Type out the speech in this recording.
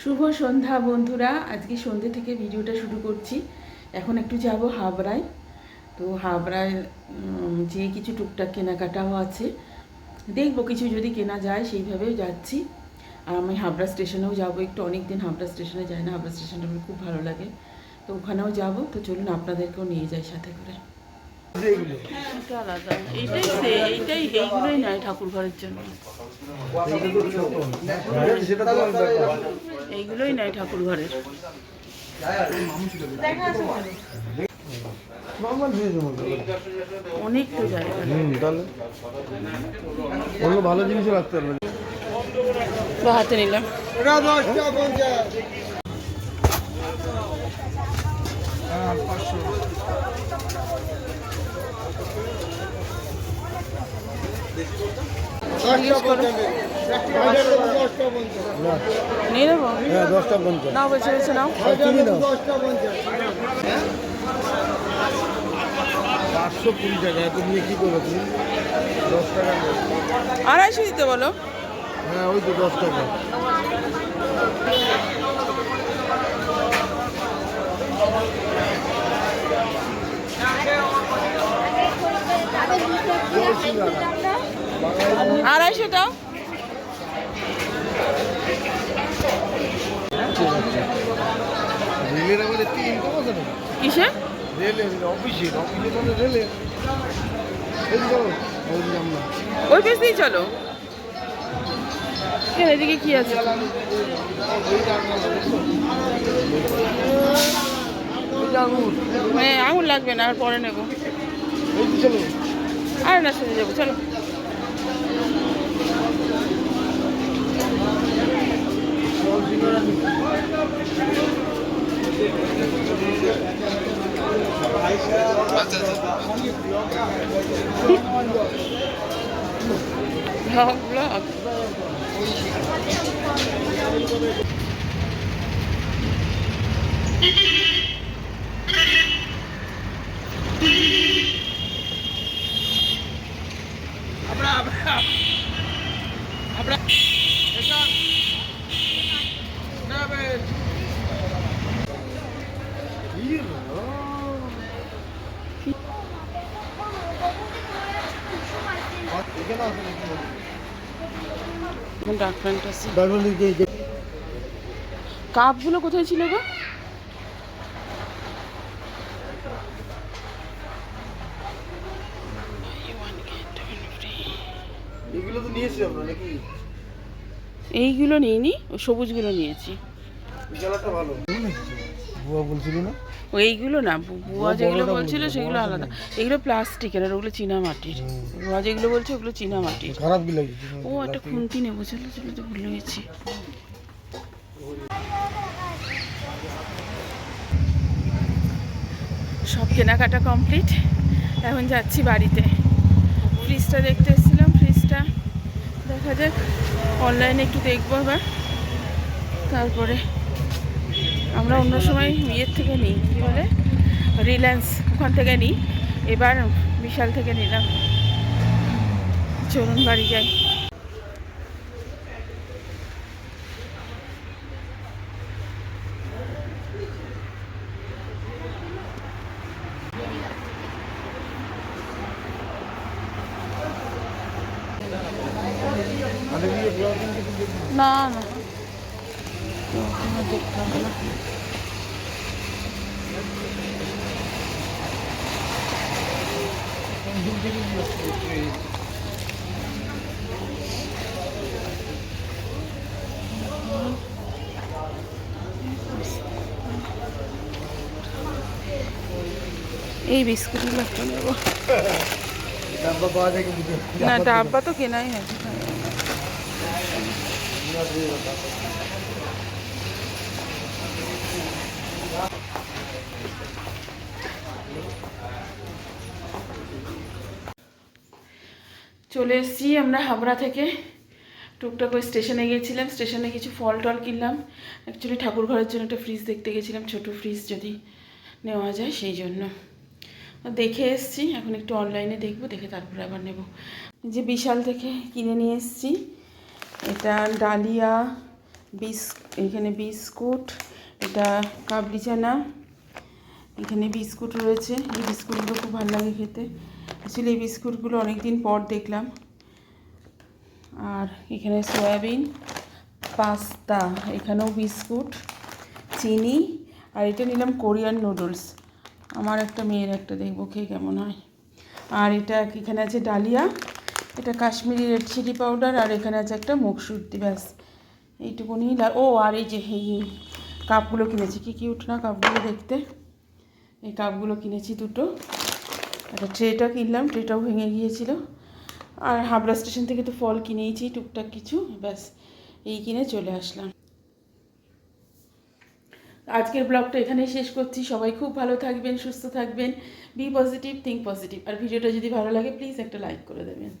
শুভ সন্ধ্যা বন্ধুরা। আজকে সন্ধ্যে থেকে ভিডিওটা শুরু করছি। এখন একটু যাব হাবড়ায়। তো হাবড়ায় যে কিছু টুকটাক কেনাকাটাও আছে। দেখব কিছু যদি কেনা যায় সেইভাবেও যাচ্ছি। আর আমি হাবড়া স্টেশনেও যাব। একটু অনেক দিন হাবড়া স্টেশনে যাই না। হাবড়া স্টেশনটা আমার খুব ভালো লাগে। তো ওখানেও যাব। তো চলুন আপনাদেরকেও নিয়ে যাই সাথে করে। আলাদা। এইটাই সে এইটাই এইগুলোই নয় ঠাকুর ঘরের জন্য এইগুলোই নয় ঠাকুর ঘরের। অনেক তো জায়গা তাহলে। অন্য ভালো জিনিসও রাখতে পারবে বা হাতে নিলাম। জিজ্ঞেস করো। নিয়ে নেব? হ্যাঁ দশটা পঞ্চাশ। নাও বেছে বেছে নাও। আর তুমি দাও পাঁচশো কুড়ি টাকা এত নিয়ে কী করবে তুমি? দশ টাকা আড়াইশো দিতে বলো। হ্যাঁ ওই তো দশ টাকা। ইনকাম কিসে ওই দিয়ে চলো। এদিকে কি আছে? আঙুর। লাগবে না আর পরে নেব। চলো। আর না শুনে যাব চলো। ব্লগ ব্লগ এখানে আছে যে যে- কাপগুলো কোথায় ছিল গো? এগুলো তো নিয়েছি আমরা নাকি? এইগুলো নিইনি ও সবুজগুলো নিয়েছি। কালারটা ভালো। বুয়া বলছিলি না? ও এইগুলো না বুয়া যেগুলো বলছিল সেগুলো আলাদা। এগুলো প্লাস্টিকের আর ওগুলো চীনা মাটির। বুয়া যেগুলো বলছে ওগুলো চীনা মাটির। খারাপ লাগছে ও একটা খুন্তি নেব চলো চলো তো ভুলে গেছি সব কেনাকাটা কমপ্লিট। এখন যাচ্ছি বাড়িতে। ফ্রিজটা দেখতে দেখা যাক। অনলাইনে একটু দেখব আবার। তারপরে আমরা অন্য সময় ইয়ের থেকে নিই, কী বলে? রিলায়েন্স ওখান থেকে নিই। এবার বিশাল থেকে নিলাম। চলুন বাড়ি যাই মানে কি ব্লগিং কিছু দেখি না না তো ওখানে দেখতে হবে না এই বিস্কুটগুলো একটা নেব ডাব্বা পাওয়া যায় কিন্তু না ডাব্বা তো কেনাই আছে চলে এসেছি আমরা হাবড়া থেকে। টুকটাক ওই স্টেশনে গিয়েছিলাম, স্টেশনে কিছু ফল টল কিনলাম। অ্যাকচুয়ালি ঠাকুর ঘরের জন্য একটা ফ্রিজ দেখতে গেছিলাম ছোট ফ্রিজ যদি নেওয়া যায় সেই জন্য। দেখে এসছি, এখন একটু অনলাইনে দেখব, দেখে তারপরে আবার নেব। যে বিশাল থেকে কিনে নিয়ে এসেছি এটা ডালিয়া বিস, এখানে বিস্কুট, এটা কাবলি চানা, এখানে বিস্কুট রয়েছে। এই বিস্কুটগুলো খুব ভালো লাগে খেতে। অ্যাকচুয়ালি এই বিস্কুটগুলো অনেক দিন পর দেখলাম। আর এখানে সয়াবিন, পাস্তা, এখানেও বিস্কুট, চিনি, আর এটা নিলাম কোরিয়ান নুডলস। আমার একটা মেয়ের একটা, দেখব খেয়ে কেমন হয়। আর এটা এখানে আছে ডালিয়া। এটা কাশ্মীরি রেড চিলি পাউডার আর এখানে আছে একটা মুখশুদ্ধি ব্যাস। এইটুকুনি ও, আর এই যে এই কাপগুলো কিনেছি। কি কিউট না কাপগুলো দেখতে? এই কাপগুলো কিনেছি দুটো। একটা ট্রেটা কিনলাম। ট্রেটাও ভেঙে গিয়েছিল। আর হাবড়া স্টেশন থেকে তো ফল কিনেইছি, টুকটাক কিছু। ব্যাস, এই কিনে চলে আসলাম। আজকের ব্লগটা এখানেই শেষ করছি। সবাই খুব ভালো থাকবেন, সুস্থ থাকবেন। বি পজিটিভ থিঙ্ক পজিটিভ আর ভিডিওটা যদি ভালো লাগে প্লিজ একটা লাইক করে দেবেন।